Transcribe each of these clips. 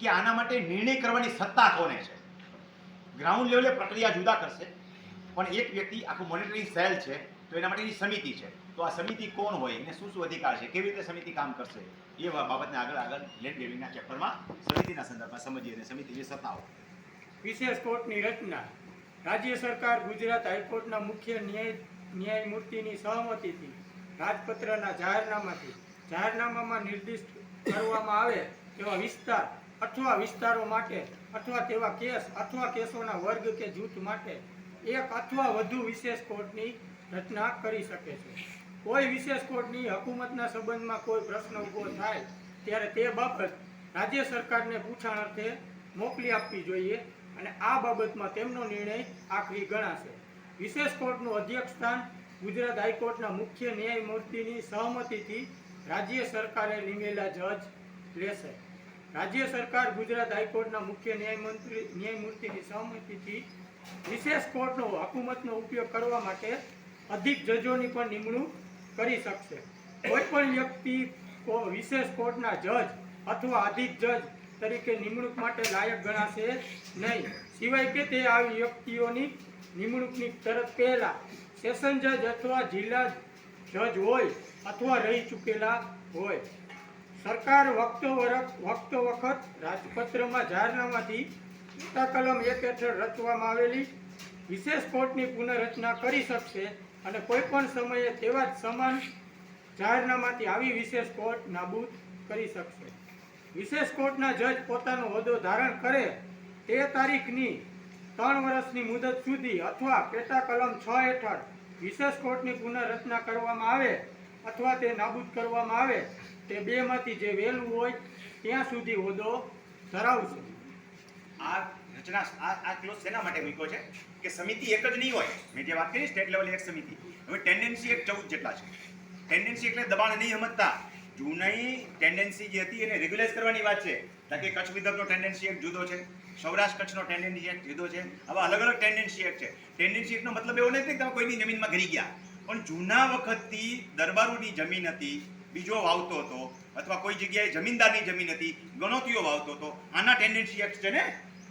કે આના માટે નિર્ણય કરવાની સત્તા કોને છે? ગ્રાઉન્ડ લેવલે પ્રક્રિયા જુદા કરશે, પણ એક વ્યક્તિ આખું મોનિટરિંગ સેલ છે, તો એના માટેની સમિતિ છે. તો આ સમિતિ કોણ હોય એને શું શું અધિકાર છે? કેવી રીતે સમિતિ કામ કરશે? એ બાબતને આગળ આગળ લેન્ડ ગ્રેવિંગના ચેપ્ટરમાં સમિતિના સંદર્ભમાં સમજીએ અને સમિતિની સત્તાઓ વિશેષ કોર્ટની રચના. રાજ્ય સરકાર ગુજરાત હાઈકોર્ટના મુખ્ય ન્યાય ન્યાયમૂર્તિની સહમતિથી રાજપત્રના જાહેરનામાથી જાહેરનામામાં નિર્દિષ્ટ કરવામાં આવે તેવા વિસ્તાર અથવા વિસ્તારો માટે, અથવા તેવા કેસ, અથવા કેસોના વર્ગ કે જૂથ માટે એક અથવા વધુ વિશેષ કોર્ટની રચના કરી શકે છે. કોઈ વિશેષ કોર્ટની હકુમતના સંબંધમાં કોઈ પ્રશ્ન ઊભો થાય, ત્યારે તે બાબત રાજ્ય સરકારને પૂછાણ અર્થે મોકલી આપવી જોઈએ અને આ બાબતમાં તેમનો નિર્ણય આખરી ગણાશે. વિશેષ કોર્ટનું અધ્યક્ષ સ્થાન ગુજરાત હાઈકોર્ટના મુખ્ય ન્યાયમૂર્તિની સહમતિથી રાજ્ય સરકારે નિમેલા જજ લેશે. રાજ્ય સરકાર, ગુજરાત હાઈકોર્ટના મુખ્ય ન્યાયમંત્રી, ન્યાયમૂર્તિની સહમતિથી વિશેષ કોર્ટનો હકુમતનો ઉપયોગ કરવા માટે અધિક જજોની પણ નિમણૂક કરી શકશે. કોઈપણ વ્યક્તિ વિશેષ કોર્ટના જજ અથવા અધિક જજ તરીકે નિમણૂક માટે લાયક ગણાશે નહીં. સિવાય કે તે આવી વ્યક્તિઓની નિમણૂકની તરત પહેલા સેશન જજ અથવા જિલ્લા જજ હોય અથવા રહી ચૂકેલા હોય. સરકાર વખતો વખતો વખત રાજપત્રમાં જાહેરનામાથી પેટા કલમ એક હેઠળ રચવામાં આવેલી વિશેષ કોર્ટની પુનઃરચના કરી શકશે અને કોઈ પણ સમયે તેવા જ સમાન જાહેરનામાથી આવી વિશેષ કોર્ટ નાબૂદ કરી શકશે. વિશેષ કોર્ટના જજ પોતાનો હોદ્દો ધારણ કરે તે તારીખની ત્રણ વર્ષની મુદત સુધી અથવા પેટા કલમ છ હેઠળ વિશેષ કોર્ટની પુનઃરચના કરવામાં આવે અથવા તે નાબૂદ કરવામાં આવે તે બેમાંથી જે વહેલું હોય, ત્યાં સુધી હોદ્દો ધરાવશે. આ રચના આ આ ક્લોઝ શેના માટે મૂક્યો છે? કે સમિતિ એક જ નહીં હોય. મેં જે વાત કરી સ્ટેટ લેવલે એક સમિતિ. હવે ટેન્ડન્સી એક ચૌદ જેટલા છે. ટેન્ડન્સી એટલે દબાણ નહીં સમજતા. જૂની ટેન્ડન્સી જે હતી એને રેગ્યુલાઇઝ કરવાની વાત છે. કારણ કે કચ્છ વિદર્ભનો ટેન્ડન્સી એક જુદો છે. સૌરાષ્ટ્ર કચ્છનો ટેન્ડન્સી એક જુદો છે. આવા અલગ અલગ ટેન્ડન્સી એક છે. ટેન્ડન્સી એકનો મતલબ એવો નથી કે તમે કોઈની જમીનમાં ઘરી ગયા. પણ જૂના વખતથી દરબારોની જમીન હતી બીજો વાવતો હતો, અથવા કોઈ જગ્યાએ જમીનદારની જમીન હતી, ગણોતીઓ વાવતો હતો, આના ટેન્ડન્સી એક્ટ છે ને?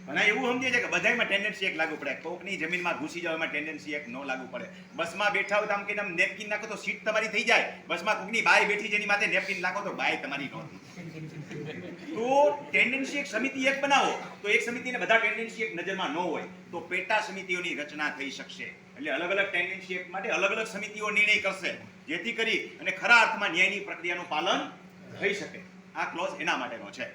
ઘણા એવું સમજે છે કે બધામાં ટેન્ડન્સી એક લાગુ પડે. કોકની જમીનમાં ઘૂસી જવામાં ટેન્ડન્સી એક ન લાગુ પડે. બસમાં બેઠા હોય તો આમ કે નેપકિન નાખો તો સીટ તમારી થઈ જાય. બસમાં કોકની બાય બેઠી જેની માથે નેપકિન નાખો તો બાય તમારી ન તો ટેન્ડન્સી એક સમિતિ એક બનાવો, તો એક સમિતિને બધા ટેન્ડન્સી એક નજરમાં ન હોય, તો પેટા સમિતિઓની રચના થઈ શકશે. એટલે અલગ અલગ ટેન્ડન્સી એક માટે અલગ અલગ સમિતિઓ નિર્ણય કરશે, જેથી કરી અને ખરા અર્થમાં ન્યાયની પ્રક્રિયાનું પાલન થઈ શકે. આ ક્લોઝ એના માટેનો છે.